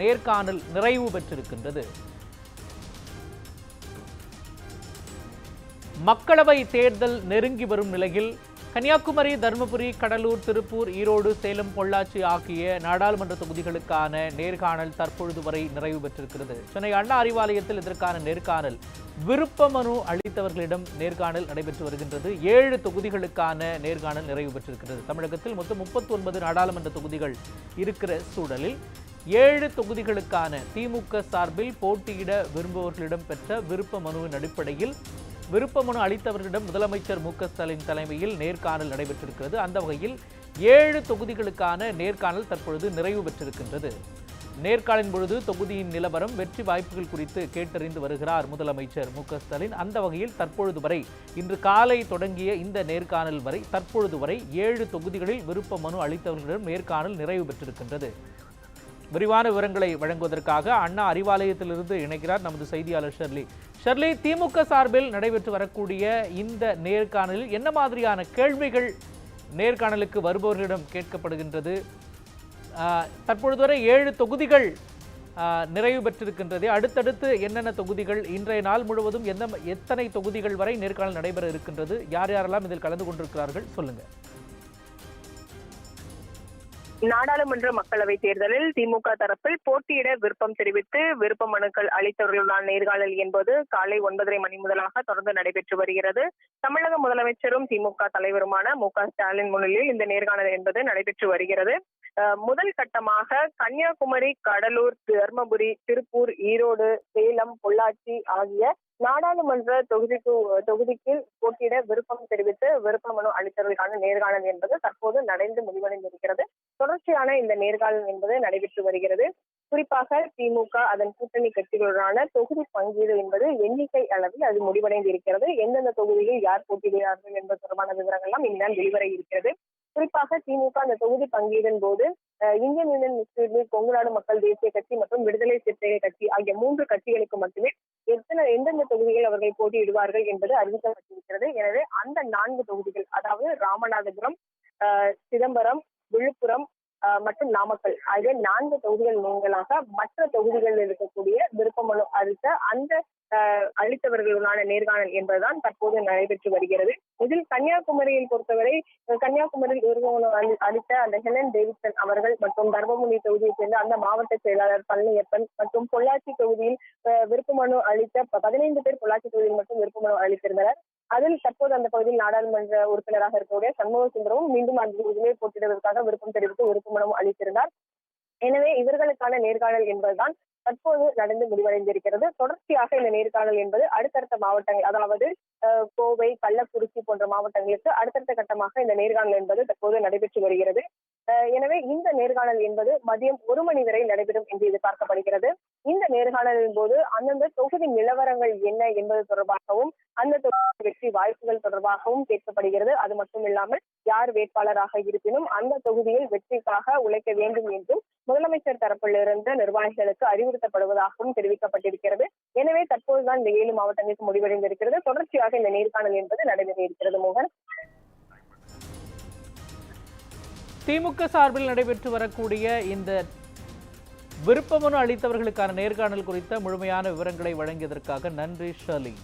நேர்காணல் நிறைவு பெற்றிருக்கின்றது. மக்களவை தேர்தல் நெருங்கி வரும் நிலையில் கன்னியாகுமரி தருமபுரி கடலூர் திருப்பூர் ஈரோடு சேலம் பொள்ளாச்சி ஆகிய நாடாளுமன்ற தொகுதிகளுக்கான நேர்காணல் தற்பொழுது வரை நிறைவு பெற்றிருக்கிறது. சென்னை அண்ணா அறிவாலயத்தில் இதற்கான நேர்காணல் விருப்ப மனு அளித்தவர்களிடம் நேர்காணல் நடைபெற்று வருகின்றது. ஏழு தொகுதிகளுக்கான நேர்காணல் நிறைவு பெற்றிருக்கிறது. தமிழகத்தில் மொத்தம் முப்பத்தி ஒன்பது நாடாளுமன்ற தொகுதிகள் இருக்கிற சூழலில் ஏழு தொகுதிகளுக்கான திமுக சார்பில் போட்டியிட விரும்புபவர்களிடம் பெற்ற விருப்ப மனுவின் அடிப்படையில் விருப்ப மனு அளித்தவர்களிடம் முதலமைச்சர் மு க ஸ்டாலின் தலைமையில் நேர்காணல் நடைபெற்றிருக்கிறது. அந்த வகையில் ஏழு தொகுதிகளுக்கான நேர்காணல் தற்பொழுது நிறைவு பெற்றிருக்கின்றது. நேர்காணலின் பொழுது தொகுதியின் நிலவரம் வெற்றி வாய்ப்புகள் குறித்து கேட்டறிந்து வருகிறார் முதலமைச்சர் மு க ஸ்டாலின். அந்த வகையில் தற்பொழுது வரை இன்று காலை தொடங்கிய இந்த நேர்காணல் வரை தற்பொழுது வரை ஏழு தொகுதிகளில் விருப்ப மனு அளித்தவர்களிடம் நேர்காணல் நிறைவு பெற்றிருக்கின்றது. விரிவான விவரங்களை வழங்குவதற்காக அண்ணா அறிவாலயத்திலிருந்து இணைக்கிறார் நமது செய்தியாளர் ஷெர்லி. ஷெர்லி திமுக சார்பில் நடைபெற்று வரக்கூடிய இந்த நேர்காணலில் என்ன மாதிரியான கேள்விகள் நேர்காணலுக்கு வருபவர்களிடம் கேட்கப்படுகின்றது? தற்பொழுது வரை ஏழு தொகுதிகள் நிறைவு பெற்றிருக்கின்றது. அடுத்தடுத்து என்னென்ன தொகுதிகள் இன்றைய நாள் முழுவதும் எந்த எத்தனை தொகுதிகள் வரை நேர்காணல் நடைபெற இருக்கின்றது? யார் யாரெல்லாம் இதில் கலந்து கொண்டிருக்கிறார்கள்? சொல்லுங்கள் நாடாளுமன்ற மக்களவை தேர்தலில் திமுக தரப்பில் போட்டியிட விருப்பம் தெரிவித்து விருப்ப மனுக்கள் அளித்தவர்களுடன் நேர்காணல் என்பது காலை ஒன்பதரை மணி முதலாக தொடர்ந்து நடைபெற்று வருகிறது. தமிழக முதலமைச்சரும் திமுக தலைவருமான மு ஸ்டாலின் முன்னிலையில் இந்த நேர்காணல் என்பது நடைபெற்று வருகிறது. முதல் கட்டமாக கன்னியாகுமரி கடலூர் தர்மபுரி திருப்பூர் ஈரோடு சேலம் பொள்ளாச்சி ஆகிய நாடாளுமன்ற தொகுதிக்கு தொகுதிக்கு போட்டியிட விருப்பம் தெரிவித்து விருப்ப மனு அளித்தவர்களுக்கான நேர்காணல் என்பது தற்போது நடந்து முடிவடைந்திருக்கிறது. தொடர்ச்சியான இந்த நேர்காணல் என்பது நடைபெற்று வருகிறது. குறிப்பாக திமுக அதன் கூட்டணி கட்சிகளுடனான தொகுதி பங்கீடு என்பது எண்ணிக்கை அளவில் அது முடிவடைந்து இருக்கிறது எந்தெந்த தொகுதியில் யார் போட்டியிடுகிறார்கள் என்பது தொடர்பான விவரங்கள்லாம் இனிதான் வெளிவர இருக்கிறது. குறிப்பாக திமுக அந்த தொகுதி பங்கீடின் போது Indian Union Muslim League Kongu Nadu Makkal Desiya கட்சி மற்றும் விடுதலை சிறுத்தைகள் கட்சி ஆகிய மூன்று கட்சிகளுக்கு மட்டுமே எத்தனை எந்தெந்த தொகுதிகள் அவர்கள் போட்டியிடுவார்கள் என்பது அறிவிக்கப்பட்டிருக்கிறது எனவே அந்த நான்கு தொகுதிகள் அதாவது ராமநாதபுரம் சிதம்பரம் விழுப்புரம் மற்றும் நாமக்கல். ஆகிய நான்கு தொகுதிகள் நீங்களாக மற்ற தொகுதிகளில் இருக்கக்கூடிய விருப்பமனு அளித்த அந்த அளித்தவர்களுடனான நேர்காணல் என்பதுதான் தற்போது நடைபெற்று வருகிறது. இதில் கன்னியாகுமரியில் பொறுத்தவரை கன்னியாகுமரியில் விருப்பமனு அளித்த அந்த ஹெலன் டேவிட்சன் அவர்கள் மற்றும் தர்மபுரி தொகுதியைச் சேர்ந்த அந்த மாவட்ட செயலாளர் பழனியப்பன் மற்றும் பொள்ளாச்சி தொகுதியில் அஹ், அளித்த பதினைந்து பேர் பொள்ளாச்சி தொகுதியில் மட்டும் விருப்பமனு அளித்திருந்தனர். அதில் தற்போது அந்த பகுதியில் நாடாளுமன்ற உறுப்பினராக இருக்கக்கூடிய சண்முக சுந்தரமும் மீண்டும் அந்த தொகுதியிலே போட்டியிடுவதற்காக விருப்பம் தெரிவித்து விருப்ப அளித்திருந்தார். எனவே இவர்களுக்கான நேர்காணல் என்பதுதான் தற்போது நடந்து முடிவடைந்திருக்கிறது. தொடர்ச்சியாக இந்த நேர்காணல் என்பது அடுத்தடுத்த மாவட்டங்கள் அதாவது கோவை கள்ளக்குறிச்சி போன்ற மாவட்டங்களுக்கு அடுத்தடுத்த கட்டமாக இந்த நேர்காணல் என்பது தற்போது நடைபெற்று வருகிறது. எனவே இந்த நேர்காணல் என்பது மதியம் ஒரு மணி வரை நடைபெறும் என்று எதிர்பார்க்கப்படுகிறது. நேர்காணலின் போது அந்தந்த தொகுதி நிலவரங்கள் என்ன என்பது தொடர்பாகவும் அந்த தொகுதி வெற்றி வாய்ப்புகள் தொடர்பாகவும் கேட்கப்படுகிறது. அது மட்டும் இல்லாமல் யார் வேட்பாளராக இருப்பினும் அந்த தொகுதியில் வெற்றிக்காக உழைக்க வேண்டும் என்றும் முதலமைச்சர் தரப்பிலிருந்து நிர்வாகிகளுக்கு அறிவுறுத்தப்படுவதாகவும் தெரிவிக்கப்பட்டிருக்கிறது. எனவே தற்போதுதான் இந்த ஏழு மாவட்டங்களுக்கு முடிவடைந்திருக்கிறது. தொடர்ச்சியாக இந்த நேர்காணல் என்பது நடைபெற இருக்கிறது மோகன். திமுக சார்பில் நடைபெற்று வரக்கூடிய இந்த விருப்பமனு அளித்தவர்களுக்கான நேர்காணல் குறித்த முழுமையான விவரங்களை வழங்கியதற்காக நன்றி ஷர்லிங்